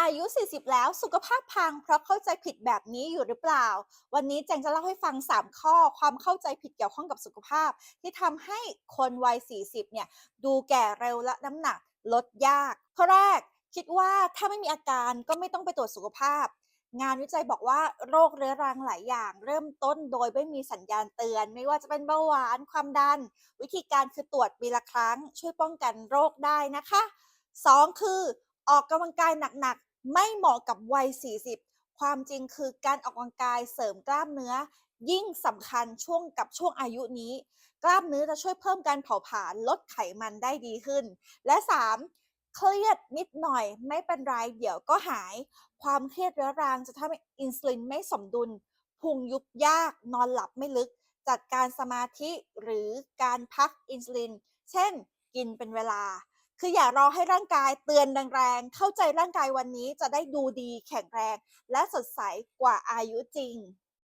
อายุ 40 แล้วสุขภาพพังเพราะเข้าใจผิดแบบนี้อยู่หรือเปล่า วันนี้แจงจะเล่าให้ฟัง 3 ข้อความเข้าใจผิดเกี่ยวข้องกับสุขภาพ ที่ทำให้คนวัย 40 เนี่ยดูแก่เร็วและน้ำหนักลดยาก ข้อแรก คิดว่าถ้าไม่มีอาการก็ไม่ต้องไปตรวจสุขภาพ งานวิจัยบอกว่าโรคเรื้อรังหลายอย่าง เริ่มต้นโดยไม่มีสัญญาณเตือน ไม่ว่าจะเป็นเบาหวานความดัน วิธีการคือตรวจปีละครั้ง ช่วยป้องกันโรคได้นะคะ 2 คือออกกำลังกายหนัก ไม่เหมาะกับวัย 40 ความจริงคือการออกกำลังกายเสริมกล้ามเนื้อ ยิ่งสำคัญช่วงกับช่วงอายุนี้ กล้ามเนื้อจะช่วยเพิ่มการเผาผลาญลดไขมันได้ดีขึ้น และ 3 เครียดนิดหน่อยไม่เป็นไรเดี๋ยวก็หาย ความเครียดเรื้อรังจะทำให้อินซูลินไม่สมดุลพุงยุบยากนอนหลับไม่ลึก จัดการสมาธิหรือการพักอินซูลิน เช่น กินเป็นเวลา คืออย่ารอให้ร่างกายเตือนแรงๆ เข้าใจร่างกายวันนี้จะได้ดูดีแข็งแรง และสดใสกว่าอายุจริง